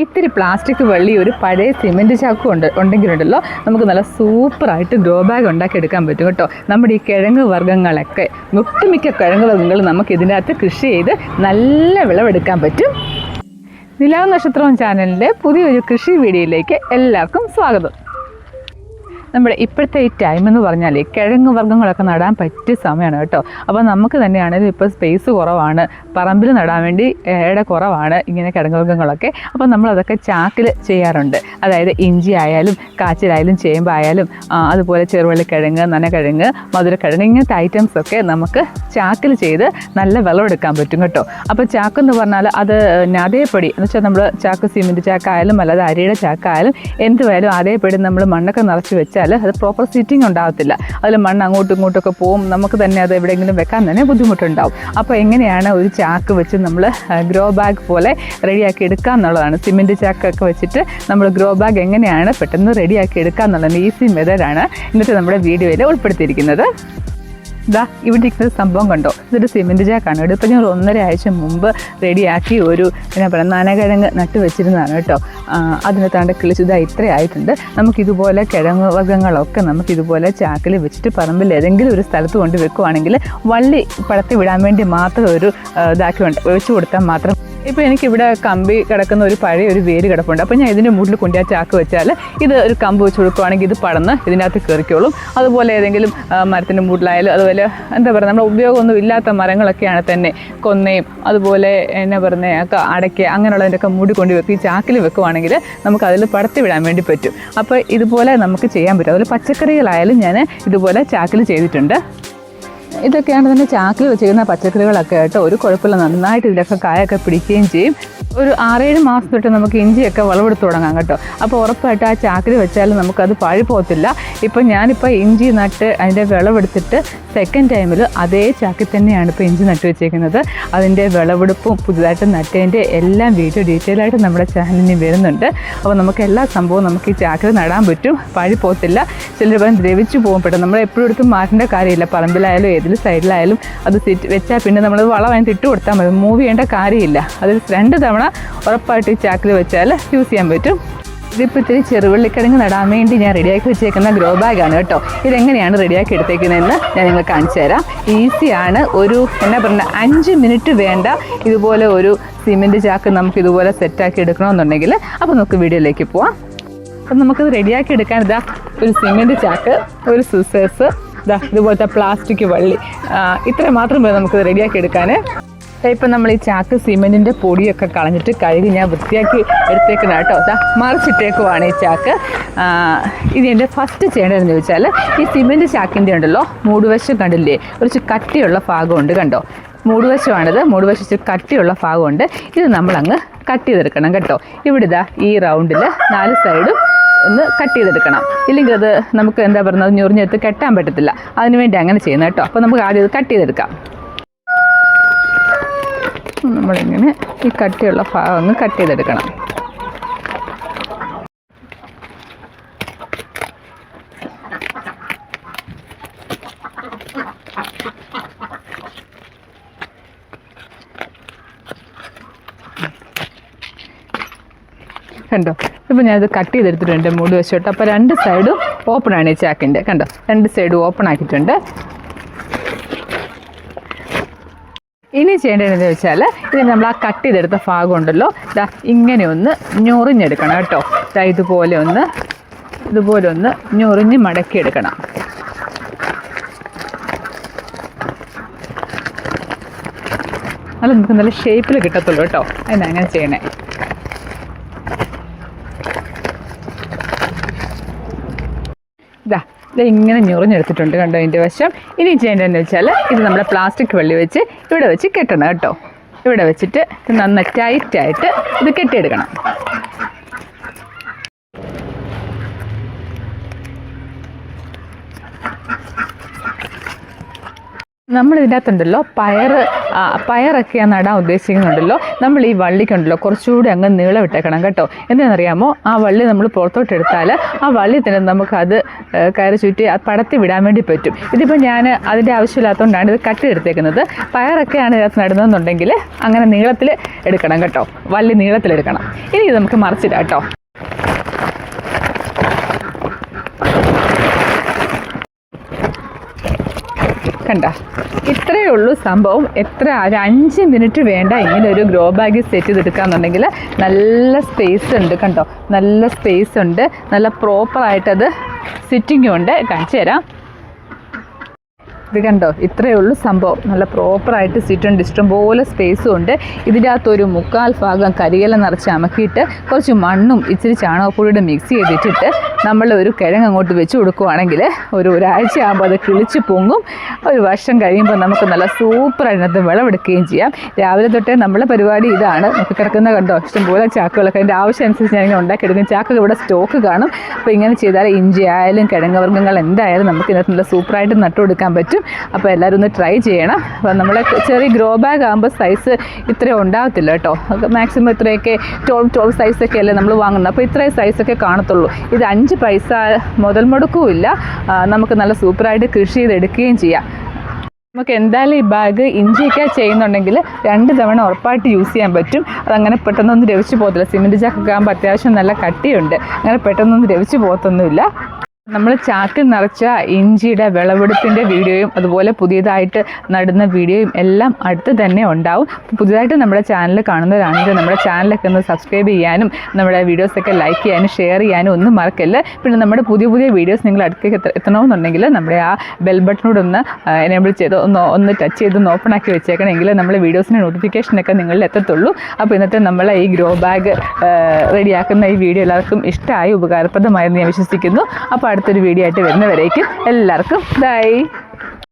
ഇത്തിരി പ്ലാസ്റ്റിക് വെള്ളി ഒരു പഴയ സിമെന്റ് ചാക്കും ഉണ്ട് ഉണ്ടെങ്കിലുണ്ടല്ലോ നമുക്ക് നല്ല സൂപ്പറായിട്ട് ഗ്രോ ബാഗ് ഉണ്ടാക്കി എടുക്കാൻ പറ്റും കേട്ടോ. നമ്മുടെ ഈ കിഴങ്ങ് വർഗങ്ങളൊക്കെ ഒട്ടുമിക്ക കിഴങ്ങ് വർഗങ്ങൾ നമുക്ക് ഇതിനകത്ത് കൃഷി ചെയ്ത് നല്ല വിളവെടുക്കാൻ പറ്റും. നിലാവ് നക്ഷത്രം ചാനലിന്റെ പുതിയൊരു കൃഷി വീഡിയോയിലേക്ക് എല്ലാവർക്കും സ്വാഗതം. നമ്മുടെ ഇപ്പോഴത്തെ ഈ ടൈം എന്ന് പറഞ്ഞാൽ കിഴങ്ങ് വർഗങ്ങളൊക്കെ നടാൻ പറ്റിയ സമയമാണ് കേട്ടോ. അപ്പോൾ നമുക്ക് തന്നെയാണെങ്കിലും ഇപ്പോൾ സ്പേസ് കുറവാണ്. പറമ്പിൽ നടാൻ വേണ്ടി ഇട കുറവാണ് ഇങ്ങനെ കിഴങ്ങ് വർഗങ്ങളൊക്കെ. അപ്പോൾ നമ്മളതൊക്കെ ചാക്കിൽ ചെയ്യാറുണ്ട്. അതായത് ഇഞ്ചി ആയാലും കാച്ചിലായാലും ചേമ്പായാലും അതുപോലെ ചെറുവള്ളിക്കിഴങ്ങ് നനക്കിഴങ്ങ് മധുരക്കിഴങ്ങ് ഇങ്ങനത്തെ ഐറ്റംസൊക്കെ നമുക്ക് ചാക്കിൽ ചെയ്ത് നല്ല വിളവെടുക്കാൻ പറ്റും കേട്ടോ. അപ്പോൾ ചാക്ക് എന്ന് പറഞ്ഞാൽ അത് അതേപടി എന്ന് വെച്ചാൽ നമ്മൾ ചാക്ക് സിമെന്റ് ചാക്കായാലും അല്ലാതെ അരിയുടെ ചാക്കായാലും എന്തുവായാലും അതേപടി നമ്മൾ മണ്ണൊക്കെ നിറച്ച് വെച്ചാൽ അത് പ്രോപ്പർ സീറ്റിംഗ് ഉണ്ടാകത്തില്ല. അതിൽ മണ്ണ് അങ്ങോട്ടും ഇങ്ങോട്ടൊക്കെ പോകും. നമുക്ക് തന്നെ അത് എവിടെയെങ്കിലും വെക്കാൻ തന്നെ ബുദ്ധിമുട്ടുണ്ടാവും. അപ്പോൾ എങ്ങനെയാണ് ഒരു ചാക്ക് വെച്ച് നമ്മൾ ഗ്രോ ബാഗ് പോലെ റെഡിയാക്കി എടുക്കുക എന്നുള്ളതാണ്. സിമെന്റ് ചാക്കൊക്കെ വെച്ചിട്ട് നമ്മൾ ഗ്രോ ബാഗ് എങ്ങനെയാണ് പെട്ടെന്ന് റെഡിയാക്കി എടുക്കുക എന്നുള്ളതാണ് ഈസി മെത്തേഡാണ് ഇന്നത്തെ നമ്മുടെ വീഡിയോയിൽ ഉൾപ്പെടുത്തിയിരിക്കുന്നത്. ഇതാ ഇവിടെ ഇരിക്കുന്ന സംഭവം കണ്ടോ? ഇതൊരു സിമെന്റ് ജാക്കാണ്. ഇവിടെ ഇപ്പോൾ ഞങ്ങൾ ഒന്നര ആഴ്ച മുമ്പ് റെഡിയാക്കി ഒരു എന്നാ പറയുക നനകിഴങ്ങ് നട്ട് വെച്ചിരുന്നതാണ് കേട്ടോ. അതിനകത്താണ്ട് കിളിച്ച് ഇതാ ഇത്ര ആയിട്ടുണ്ട്. നമുക്കിതുപോലെ കിഴങ്ങ് വർഗങ്ങളൊക്കെ നമുക്കിതുപോലെ ചാക്കിൽ വെച്ചിട്ട് പറമ്പിൽ ഏതെങ്കിലും ഒരു സ്ഥലത്ത് കൊണ്ട് വെക്കുവാണെങ്കിൽ വള്ളി പടത്തി വിടാൻ വേണ്ടി മാത്രം ഒരു ഇതാക്കി വെച്ച് കൊടുത്താൽ മാത്രം ഇപ്പോൾ എനിക്കിവിടെ കമ്പി കിടക്കുന്ന ഒരു പഴയ ഒരു വേര് കിടപ്പുണ്ട്. അപ്പോൾ ഞാൻ ഇതിന്റെ മുകളിൽ കൊണ്ടു ആ ചാക്ക് വെച്ചാൽ ഇത് ഒരു കമ്പ് വെച്ച് കൊടുക്കുവാണെങ്കിൽ ഇത് പടന്ന് ഇതിനകത്ത് കയറിക്കോളും. അതുപോലെ ഏതെങ്കിലും മരത്തിന്റെ മുകളിലായാലും അതുപോലെ എന്താ പറയുക നമ്മുടെ ഉപയോഗമൊന്നും ഇല്ലാത്ത മരങ്ങളൊക്കെയാണ് തന്നെ കൊന്നയും അതുപോലെ എന്നാ പറയുന്നത് അടയ്ക്ക അങ്ങനെയുള്ളതിന്റെയൊക്കെ മൂടി കൊണ്ട് വെക്കും ഈ ചാക്കിൽ വെക്കുവാണെങ്കിൽ നമുക്ക് അതിൽ പടത്തി വിടാൻ വേണ്ടി പറ്റും. അപ്പോൾ ഇതുപോലെ നമുക്ക് ചെയ്യാൻ പറ്റും. അതുപോലെ പച്ചക്കറികളായാലും ഞാൻ ഇതുപോലെ ചാക്കിൽ ചെയ്തിട്ടുണ്ട്. ഇതൊക്കെയാണ് തന്നെ ചാക്കിൽ വെച്ചിരിക്കുന്ന പച്ചക്കറികളൊക്കെ ആയിട്ട് ഒരു കുഴപ്പമില്ല. നന്നായിട്ട് ഇതിലൊക്കെ കായൊക്കെ പിടിക്കുകയും ചെയ്യും. ഒരു ആറേഴ് മാസം തൊട്ട് നമുക്ക് ഇഞ്ചിയൊക്കെ വിളവെടുത്ത് തുടങ്ങാം കേട്ടോ. അപ്പോൾ ഉറപ്പായിട്ട് ആ ചാക്കിൽ വെച്ചാൽ നമുക്കത് പഴി പോകത്തില്ല. ഇപ്പം ഞാനിപ്പോൾ ഇഞ്ചി നട്ട് അതിന്റെ വിളവെടുത്തിട്ട് സെക്കൻഡ് ടൈമിൽ അതേ ചാക്കിൽ തന്നെയാണ് ഇപ്പോൾ ഇഞ്ചി നട്ട് വെച്ചേക്കുന്നത്. അതിന്റെ വിളവെടുപ്പും പുതുതായിട്ട് നട്ടതിന്റെ എല്ലാം വീഡിയോ ഡീറ്റെയിൽ ആയിട്ട് നമ്മുടെ ചാനലിന് വരുന്നുണ്ട്. അപ്പോൾ നമുക്ക് എല്ലാ സംഭവവും നമുക്ക് ഈ ചാക്കിൽ നടാൻ പറ്റും. പഴി പോകത്തില്ല. ചിലർ പറയും ദ്രവിച്ചു പോകും പെട്ടെന്ന് നമ്മൾ എപ്പോഴും എടുത്തും മാറ്റേണ്ട കാര്യമില്ല. പറമ്പിലായാലും ഏതിൽ സൈഡിലായാലും അത് വെച്ചാൽ പിന്നെ നമ്മൾ വളം അതിന് ഇട്ട് കൊടുത്താൽ മതി. മൂവ് ചെയ്യേണ്ട കാര്യമില്ല. അത് രണ്ട് തവണ ഉറപ്പായിട്ട് ഈ ചാക്കിൽ വെച്ചാൽ യൂസ് ചെയ്യാൻ പറ്റും. ഇതിപ്പോൾ ഇത്തിരി ചെറുവള്ളിക്കിഴങ്ങ് നടാൻ വേണ്ടി ഞാൻ റെഡിയാക്കി വെച്ചേക്കുന്ന ഗ്രോ ബാഗാണ് കേട്ടോ. ഇതെങ്ങനെയാണ് റെഡിയാക്കി എടുത്തേക്കുന്നതെന്ന് ഞാൻ നിങ്ങൾ കാണിച്ചു തരാം. ഈസിയാണ് ഒരു എന്നാ പറയുക അഞ്ച് മിനിറ്റ് വേണ്ട. ഇതുപോലെ ഒരു സിമെന്റ് ചാക്ക് നമുക്ക് ഇതുപോലെ സെറ്റാക്കി എടുക്കണമെന്നുണ്ടെങ്കിൽ അപ്പോൾ നമുക്ക് വീഡിയോയിലേക്ക് പോവാം. അപ്പം നമുക്കത് റെഡിയാക്കി എടുക്കാൻ ഇതാ ഒരു സിമെന്റ് ചാക്ക് ഒരു സിസേഴ്സ് ഇതാ ഇതുപോലത്തെ പ്ലാസ്റ്റിക് വള്ളി. ഇത്ര മാത്രം മതി നമുക്കത് റെഡിയാക്കി എടുക്കാൻ. ഇപ്പം നമ്മൾ ഈ ചാക്ക് സിമെന്റിന്റെ പൊടിയൊക്കെ കളഞ്ഞിട്ട് കഴുകി ഞാൻ വൃത്തിയാക്കി എടുത്തേക്കുന്ന കേട്ടോ. അതാ മറിച്ചിട്ടേക്കുവാണ് ഈ ചാക്ക്. ഇത് എന്റെ ഫസ്റ്റ് ചെയ്യേണ്ടതെന്ന് ചോദിച്ചാൽ ഈ സിമെന്റ് ചാക്കിന്റെ ഉണ്ടല്ലോ മൂടുവശം കണ്ടില്ലേ? കുറച്ച് കട്ടിയുള്ള ഭാഗമുണ്ട് കണ്ടോ? മൂടുവശമാണിത് മൂടുവശം ഇച്ചിരി കട്ടിയുള്ള ഭാഗമുണ്ട്. ഇത് നമ്മളങ്ങ് കട്ട് ചെയ്തെടുക്കണം കേട്ടോ. ഇവിടെ ഇതാ ഈ റൗണ്ടിൽ നാല് സൈഡും ഒന്ന് കട്ട് ചെയ്തെടുക്കണം. ഇല്ലെങ്കിൽ അത് നമുക്ക് എന്താ പറയുന്നത് ഞൊറിഞ്ഞെടുത്ത് കെട്ടാൻ പറ്റത്തില്ല. അതിനുവേണ്ടി അങ്ങനെ ചെയ്യുന്നത് കേട്ടോ. അപ്പോൾ നമുക്ക് ആദ്യം ഇത് കട്ട് ചെയ്തെടുക്കാം. നമ്മളിങ്ങനെ ഈ കട്ടിയുള്ള ഭാഗം കട്ട് ചെയ്തെടുക്കണം. കണ്ടോ? ഇപ്പോൾ ഞാനത് കട്ട് ചെയ്തെടുത്തിട്ടുണ്ട് മൂടി വെച്ചോട്ട്. അപ്പോൾ രണ്ട് സൈഡും ഓപ്പൺ ആണ് ഈ ചാക്കിന്റെ കണ്ടോ? രണ്ട് സൈഡും ഓപ്പൺ ആക്കിയിട്ടുണ്ട്. ഇനി ചെയ്യേണ്ടതെന്ന് വെച്ചാൽ ഇനി നമ്മൾ ആ കട്ട് ചെയ്തെടുത്ത ഭാഗം ഉണ്ടല്ലോ ദാ ഇങ്ങനെ ഒന്ന് ഞൊറിഞ്ഞെടുക്കണം കേട്ടോ. ഇതാ ഇതുപോലെ ഒന്ന് ഇതുപോലെ ഒന്ന് ഞൊറിഞ്ഞ് മടക്കിയെടുക്കണം. നല്ല നമുക്ക് നല്ല ഷേപ്പിൽ കിട്ടത്തുള്ളൂ കേട്ടോ. അതിനാ അങ്ങനെ ചെയ്യണേ. ഇതാ ഇത് ഇങ്ങനെ ഞുറിഞ്ഞെടുത്തിട്ടുണ്ട് കണ്ടോ അതിന്റെ വശം? ഇനി ചെയ്യേണ്ടതെന്ന് വെച്ചാൽ ഇത് നമ്മുടെ പ്ലാസ്റ്റിക് വെള്ളി വെച്ച് ഇവിടെ വെച്ച് കെട്ടണം കേട്ടോ. ഇവിടെ വെച്ചിട്ട് ഇത് നന്ന ടൈറ്റായിട്ട് ഇത് കെട്ടിയെടുക്കണം. നമ്മൾ ഇതിനകത്തുണ്ടല്ലോ പയർ പയറൊക്കെ നടാൻ ഉദ്ദേശിക്കുന്നുണ്ടല്ലോ. നമ്മൾ ഈ വള്ളിക്കുണ്ടല്ലോ കുറച്ചുകൂടി അങ്ങ് നീളം ഇട്ടേക്കണം കേട്ടോ. എന്താണെന്നറിയാമോ? ആ വള്ളി നമ്മൾ പുറത്തോട്ട് എടുത്താൽ ആ വള്ളി തന്നെ നമുക്കത് കയറി ചുറ്റി പടത്തി വിടാൻ വേണ്ടി പറ്റും. ഇതിപ്പോൾ ഞാൻ അതിന്റെ ആവശ്യമില്ലാത്തതുകൊണ്ടാണ് ഇത് കട്ട് എടുത്തേക്കുന്നത് പയറൊക്കെയാണ് ഇതിനകത്ത് നടുന്നതെന്നുണ്ടെങ്കിൽ അങ്ങനെ നീളത്തിൽ എടുക്കണം കേട്ടോ. വള്ളി നീളത്തിലെടുക്കണം. ഇനി ഇത് നമുക്ക് മറിച്ചിടാം കേട്ടോ. കണ്ട. ഇത്രയേ ഉള്ളൂ സംഭവം. എത്ര ഒരു അഞ്ച് മിനിറ്റ് വേണ്ട ഇങ്ങനെ ഒരു ഗ്രോ ബാഗ് സെറ്റ് ചെയ്തെടുക്കാന്നുണ്ടെങ്കിൽ നല്ല സ്പേസ് ഉണ്ട് കണ്ടോ. നല്ല സ്പേസ് ഉണ്ട്. നല്ല പ്രോപ്പറായിട്ടത് സിറ്റിങ്ങും ഉണ്ട്. കാണിച്ചു തരാം. ഇത് കണ്ടോ? ഇത്രയേ ഉള്ളൂ സംഭവം. നല്ല പ്രോപ്പറായിട്ട് സിറ്റുണ്ട് ഇഷ്ടംപോലെ സ്പേസും ഉണ്ട്. ഇതിന്റെ അകത്തൊരു മുക്കാൽ ഭാഗം കരിയില നിറച്ച് അമക്കിയിട്ട് കുറച്ച് മണ്ണും ഇച്ചിരി ചാണകപ്പൊടിയുടെ മിക്സ് ചെയ്തിട്ടിട്ട് നമ്മൾ ഒരു കിഴങ്ങ് അങ്ങോട്ട് വെച്ച് കൊടുക്കുവാണെങ്കിൽ ഒരു ഒരാഴ്ച ആകുമ്പോൾ അത് കിളിച്ച് പൊങ്ങും. ഒരു വർഷം കഴിയുമ്പോൾ നമുക്ക് നല്ല സൂപ്പർ അതിനകത്ത് വിളവെടുക്കുകയും ചെയ്യാം. രാവിലെ തൊട്ടേ നമ്മളെ പരിപാടി ഇതാണ്. നമുക്ക് കിടക്കുന്ന കണ്ടോ? ഇഷ്ടംപോലെ ചാക്കുകളൊക്കെ. അതിന്റെ ആവശ്യം അനുസരിച്ച് ഞാൻ ഇങ്ങനെ ഉണ്ടാക്കിയെടുക്കും. ചാക്കുകൾ ഇവിടെ സ്റ്റോക്ക് കാണും. അപ്പോൾ ഇങ്ങനെ ചെയ്താൽ ഇഞ്ചി ആയാലും കിഴങ്ങ് വർഗങ്ങൾ എന്തായാലും നമുക്ക് ഇതിനകത്ത് നല്ല സൂപ്പറായിട്ട് നട്ടുകൊടുക്കാൻ പറ്റും. അപ്പോൾ എല്ലാവരും ഒന്ന് ട്രൈ ചെയ്യണം. അപ്പം നമ്മളെ ചെറിയ ഗ്രോ ബാഗ് ആകുമ്പോൾ സൈസ് ഇത്രയും ഉണ്ടാകത്തില്ല കേട്ടോ. മാക്സിമം ഇത്രയൊക്കെ ട്വൽവ് ട്വൽവ് സൈസൊക്കെ അല്ലേ നമ്മൾ വാങ്ങുന്നത് അപ്പോൾ ഇത്രയും സൈസൊക്കെ കാണത്തുള്ളൂ. ഇത് അഞ്ച് പൈസ മുതൽ മുടക്കവും ഇല്ല നമുക്ക് നല്ല സൂപ്പറായിട്ട് കൃഷി ചെയ്തെടുക്കുകയും ചെയ്യാം. നമുക്ക് എന്തായാലും ഈ ബാഗ് ഇഞ്ചിയൊക്കെ ചെയ്യുന്നുണ്ടെങ്കിൽ രണ്ട് തവണ ഉറപ്പായിട്ട് യൂസ് ചെയ്യാൻ പറ്റും. അതങ്ങനെ പെട്ടെന്നൊന്നും രവിച്ച് പോകത്തില്ല. സിമെന്റ് ചാക്കൊക്കെ ആകുമ്പോൾ അത്യാവശ്യം നല്ല കട്ടിയുണ്ട്. അങ്ങനെ പെട്ടെന്നൊന്നും രവിച്ച് പോകത്തൊന്നുമില്ല. നമ്മൾ ചാക്കിൽ നിറച്ച ഇഞ്ചിയുടെ വിളവെടുപ്പിന്റെ വീഡിയോയും അതുപോലെ പുതിയതായിട്ട് നടുന്ന വീഡിയോയും എല്ലാം അടുത്ത് തന്നെ ഉണ്ടാവും. പുതിയതായിട്ട് നമ്മുടെ ചാനൽ കാണുന്നവരാണെങ്കിൽ നമ്മുടെ ചാനലൊക്കെ ഒന്ന് സബ്സ്ക്രൈബ് ചെയ്യാനും നമ്മുടെ വീഡിയോസൊക്കെ ലൈക്ക് ചെയ്യാനും ഷെയർ ചെയ്യാനും ഒന്നും മറക്കല്ല. പിന്നെ നമ്മുടെ പുതിയ പുതിയ വീഡിയോസ് നിങ്ങൾ അടുത്തേക്ക് എത്ത- എത്തണമെന്നുണ്ടെങ്കിൽ നമ്മുടെ ആ ബെൽ ബട്ടണോടൊന്ന് എനേബിൾ ചെയ്ത് ഒന്ന് ഒന്ന് ടച്ച് ചെയ്ത് ഒന്ന് ഓപ്പൺ ആക്കി വെച്ചേക്കണമെങ്കിൽ നമ്മുടെ വീഡിയോസിന്റെ നോട്ടിഫിക്കേഷനൊക്കെ നിങ്ങളിൽ എത്തത്തുള്ളൂ. അപ്പോൾ ഇന്നത്തെ നമ്മളെ ഈ ഗ്രോ ബാഗ് റെഡിയാക്കുന്ന ഈ വീഡിയോ എല്ലാവർക്കും ഇഷ്ടമായി ഉപകാരപ്രദമായെന്ന് ഞാൻ വിശ്വസിക്കുന്നു. അപ്പോൾ അടുത്തൊരു വീഡിയോ ആയിട്ട് വരുന്നവരേക്കും എല്ലാവർക്കും ബൈ